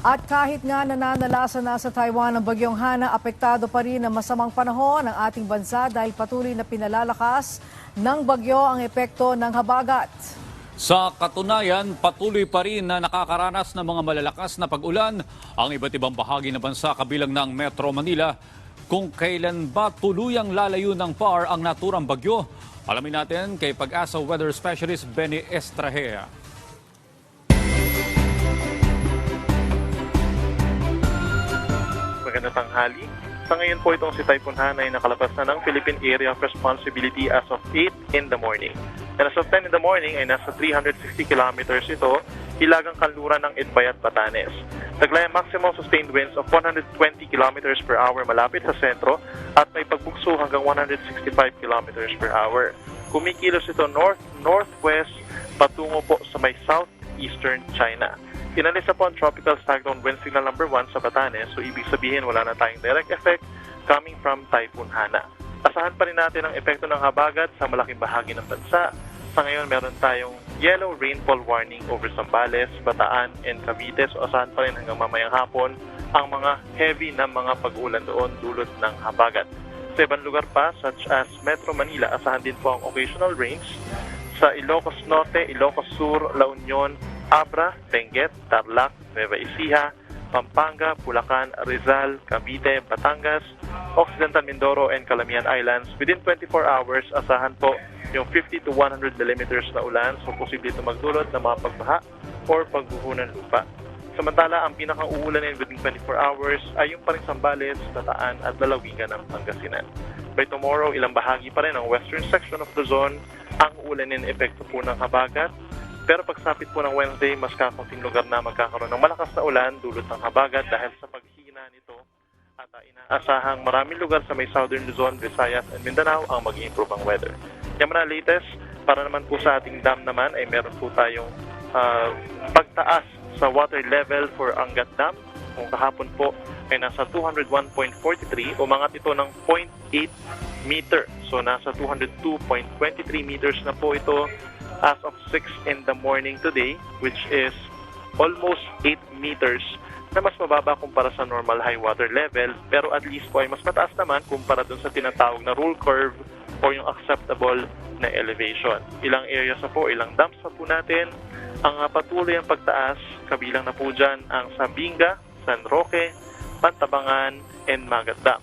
At kahit nga nananalasa na sa Taiwan ang bagyong Hana, apektado pa rin ang masamang panahon ng ating bansa dahil patuloy na pinalalakas ng bagyo ang epekto ng habagat. Sa katunayan, patuloy pa rin na nakakaranas ng mga malalakas na pag-ulan ang iba't ibang bahagi ng bansa kabilang ng Metro Manila. Kung kailan ba tuluyang lalayo ng PAR ang naturang bagyo, alamin natin kay Pag-asa Weather Specialist Benny Estrahea. Magandang tanghali. Sa ngayon po itong si Typhoon Hana ay nakalabas na ng Philippine Area of Responsibility as of 8 in the morning. And as of 10 in the morning ay nasa 360 kilometers ito, hilagang kanluran ng Itbay at Batanes. Taglay ang maximum sustained winds of 120 kilometers per hour malapit sa sentro at may pagbugso hanggang 165 kilometers per hour. Kumikilos ito north-northwest patungo po sa may southeastern China. Inalisa po ang tropical cyclone wind signal number 1 sa Batanes, so ibig sabihin wala na tayong direct effect coming from Typhoon Hana. Asahan pa rin natin ang epekto ng habagat sa malaking bahagi ng bansa. Sa ngayon, meron tayong yellow rainfall warning over Zambales, Bataan, and Cavite. So asahan pa rin hanggang mamayang hapon ang mga heavy na mga pag-ulan doon dulot ng habagat. Sa ibang lugar pa, such as Metro Manila, asahan din po ang occasional rains. Sa Ilocos Norte, Ilocos Sur, La Union, Abra, Benguet, Tarlac, Nueva Ecija, Pampanga, Bulacan, Rizal, Cavite, Batangas, Occidental Mindoro, and Calamian Islands. Within 24 hours, asahan po yung 50 to 100 millimeters na ulan. So, posible ito magdulot ng mga pagbaha or pagbuhunan lupa. Samantala, ang pinakang uulanin within 24 hours ay yung paring Sambales, Bataan at lalawigan ng Pangasinan. By tomorrow, ilang bahagi pa rin ang western section of Luzon ang uulanin epekto po ng habagat pero pagsapit po ng Wednesday, mas kakaunting lugar na magkakaroon ng malakas na ulan dulot ng habagat dahil sa paghina nito at inaasahang maraming lugar sa may southern Luzon, Visayas, and Mindanao ang mag-improve ang weather. Yung mga latest, para naman po sa ating dam naman ay meron po tayong uh, pagtaas sa water level for Angat Dam. Kung kahapon po ay nasa 201.43, umangat ito ng 0.8 meter. So nasa 202.23 meters na po ito as of 6 in the morning today, which is almost 8 meters na mas mababa kumpara sa normal high water level, pero at least po ay mas mataas naman kumpara dun sa tinatawag na rule curve o yung acceptable na elevation. Ilang areas na po, ilang dams na po natin. Ang uh, patuloy ang pagtaas, kabilang na po dyan ang Sabinga, San Roque, Pantabangan, and Magat Dam.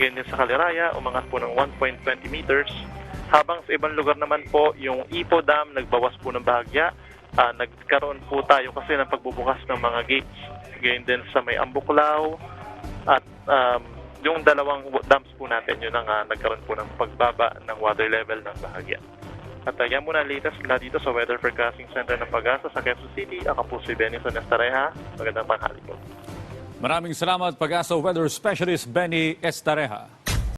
Din sa Kaliraya, umangat po ng 1.20 meters habang sa ibang lugar naman po, yung Ipo Dam nagbawas po ng bahagya. Uh, nagkaroon po tayo kasi ng pagbubukas ng mga gates. Ganyan din sa may Ambuklaw at um, yung dalawang dams po natin, yun ang uh, nagkaroon po ng pagbaba ng water level ng bahagya. At uh, yan muna latest na dito sa Weather Forecasting Center ng Pag-asa sa Quezon City. Ako po si Benison Estareja. Magandang panghali po. Maraming salamat Pag-asa Weather Specialist Benny Estareha.